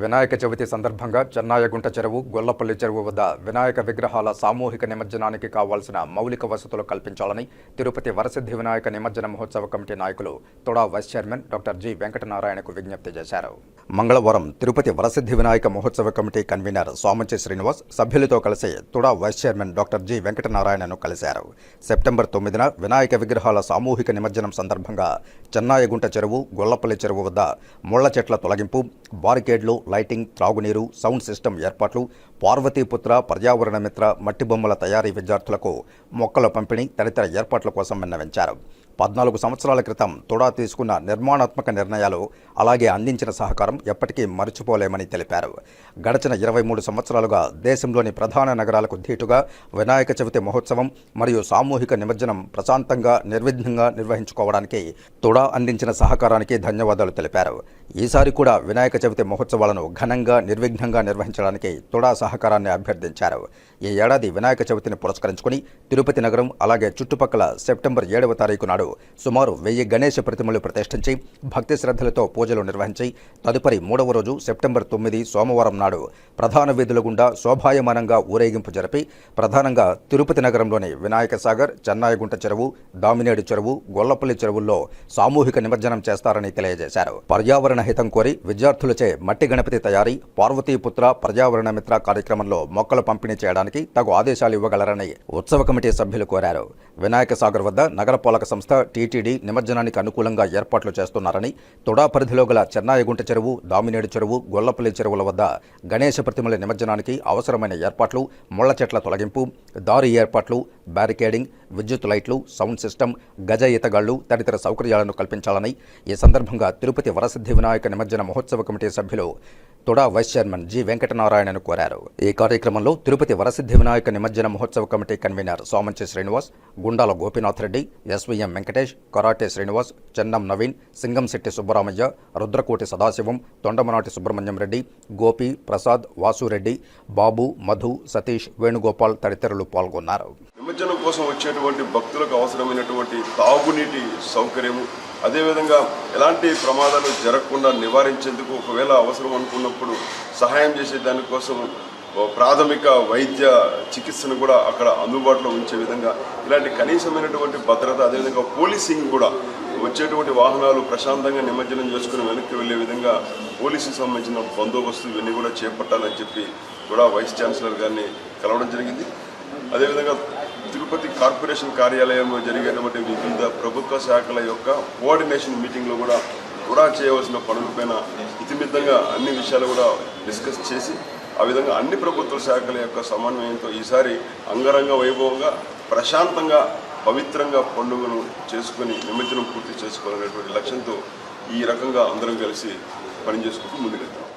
వినాయక చవితి సందర్భంగా చెన్నాయగుంట చెరువు గొల్లపల్లి చెరువు వద్ద వినాయక విగ్రహాల సామూహిక నిమజ్జనానికి కావాల్సిన మౌలిక వసతులు కల్పించాలని తిరుపతి వరసిద్ధి వినాయక నిమజ్జన మహోత్సవ కమిటీ నాయకులు TUDA vice chairman doctor G వెంకటనారాయణకు విజ్ఞప్తి చేశారు. మంగళవారం తిరుపతి వరసిద్ధి వినాయక మహోత్సవ కమిటీ కన్వీనర్ సోమంచి శ్రీనివాస్ సభ్యులతో కలిసి TUDA vice chairman doctor G వెంకటనారాయణను కలిశారు. సెప్టెంబర్ తొమ్మిదిన వినాయక విగ్రహాల సామూహిక నిమజ్జనం సందర్భంగా చెన్నాయగుంట చెరువు గొల్లపల్లి చెరువు వద్ద ముళ్ళ చెట్ల తొలగింపు బారికేడ్లు లైటింగ్ త్రాగునీరు సౌండ్ సిస్టమ్ ఏర్పాట్లు పార్వతీపుత్ర పర్యావరణ మిత్ర మట్టి బొమ్మల తయారీ విద్యార్థులకు మొక్కల పంపిణీ తదితర ఏర్పాట్ల కోసం విన్నవించారు. పద్నాలుగు సంవత్సరాల క్రితం తొడా తీసుకున్న నిర్మాణాత్మక నిర్ణయాలు అలాగే అందించిన సహకారం ఎప్పటికీ మర్చిపోలేమని తెలిపారు. గడచిన ఇరవై మూడు సంవత్సరాలుగా దేశంలోని ప్రధాన నగరాలకు ధీటుగా వినాయక చవితి మహోత్సవం మరియు సామూహిక నిమజ్జనం ప్రశాంతంగా నిర్విఘ్నంగా నిర్వహించుకోవడానికి తొడా అందించిన సహకారానికి ధన్యవాదాలు తెలిపారు. ఈసారి కూడా వినాయక చవితి మహోత్సవాలను ఘనంగా నిర్విఘ్నంగా నిర్వహించడానికి తొడా సహకారాన్ని అభ్యర్థించారు. ఈ ఏడాది వినాయక చవితిని పురస్కరించుకుని తిరుపతి నగరం అలాగే చుట్టుపక్కల సెప్టెంబర్ ఏడవ తారీఖు నాడు సుమారు వెయ్యి గణేష ప్రతిమలు ప్రతిష్ఠించి భక్తి శ్రద్ధలతో పూజలు నిర్వహించి తదుపరి మూడవ రోజు సెప్టెంబర్ తొమ్మిది సోమవారం నాడు ప్రధాన వీధుల గుండా శోభాయమానంగా ఊరేగింపు జరిపి ప్రధానంగా తిరుపతి నగరంలోని వినాయక సాగర్ చెన్నాయగుంట చెరువు దామినేడు చెరువు గొల్లపల్లి చెరువుల్లో సామూహిక నిమజ్జనం చేస్తారని తెలియజేశారు. పర్యావరణ హితం కోరి విద్యార్థులచే మట్టి గణపతి తయారీ పార్వతీపుత్ర పర్యావరణ మిత్ర కార్యక్రమంలో మొక్కలు పంపిణీ చేయడానికి తగు ఆదేశాలు ఇవ్వగలరని ఉత్సవ కమిటీ సభ్యులు కోరారు. వినాయక సాగర్ వద్ద నగరపాలక సంస్థ టీటీడీ నిమజ్జనానికి అనుకూలంగా ఏర్పాట్లు చేస్తున్నారని తొడా పరిధిలో గల చెన్నాయగుంట చెరువు దామినేడు చెరువు గొల్లపల్లి చెరువుల వద్ద గణేష ప్రతిమల నిమజ్జనానికి అవసరమైన ఏర్పాట్లు ముళ్ళ చెట్ల తొలగింపు దారి ఏర్పాట్లు బ్యారికేడింగ్ విద్యుత్ లైట్లు సౌండ్ సిస్టమ్ గజ ఈతగాళ్ళు తదితర సౌకర్యాలను కల్పించాలని ఈ సందర్భంగా తిరుపతి వరసిద్ధి వినాయక నిమజ్జన మహోత్సవ కమిటీ సభ్యులు తొడా వైస్ చైర్మన్ జి వెంకటనారాయణను కోరారు. ఈ కార్యక్రమంలో తిరుపతి వరసిద్ధి వినాయక నిమజ్జన మహోత్సవ committee convener Somanchi Srinivas Gundala Gopinath Reddy SVM Venkatesh karate Srinivas Chennam Naveen Singamsetty Subbaramaiah Rudrakoti Sadasivam Tondamanati Subrahmanyam Reddy Gopi Prasad Vasureddy Babu Madhu Satish Venugopal తదితరులు పాల్గొన్నారు. నిమజ్జనం కోసం వచ్చేటువంటి భక్తులకు అవసరమైనటువంటి తాగునీటి సౌకర్యము అదేవిధంగా ఎలాంటి ప్రమాదాలు జరగకుండా నివారించేందుకు ఒకవేళ అవసరం అనుకున్నప్పుడు సహాయం చేసే దానికోసం ప్రాథమిక వైద్య చికిత్సను కూడా అక్కడ అందుబాటులో ఉంచే విధంగా ఇలాంటి కనీసమైనటువంటి భద్రత అదేవిధంగా పోలీసింగ్ కూడా వచ్చేటువంటి వాహనాలు ప్రశాంతంగా నిమజ్జనం చేసుకుని వెనక్కి వెళ్ళే విధంగా పోలీసుకి సంబంధించిన బందోబస్తు ఇవన్నీ కూడా చేపట్టాలని చెప్పి కూడా వైస్ ఛాన్సలర్ గారిని కలవడం జరిగింది. అదేవిధంగా తిరుపతి కార్పొరేషన్ కార్యాలయంలో జరిగినటువంటి వివిధ ప్రభుత్వ శాఖల యొక్క కోఆర్డినేషన్ మీటింగ్లో కూడా కూడా చేయవలసిన పనులపైన ఇతిమిద్దంగా అన్ని విషయాలు కూడా డిస్కస్ చేసి ఆ విధంగా అన్ని ప్రభుత్వ శాఖల యొక్క సమన్వయంతో ఈసారి అంగరంగ వైభవంగా ప్రశాంతంగా పవిత్రంగా పండుగను చేసుకొని నిమజ్జనం పూర్తి చేసుకోవాలనేటువంటి లక్ష్యంతో ఈ రకంగా అందరం కలిసి పనిచేసుకుంటూ ముందుకెళ్తాం.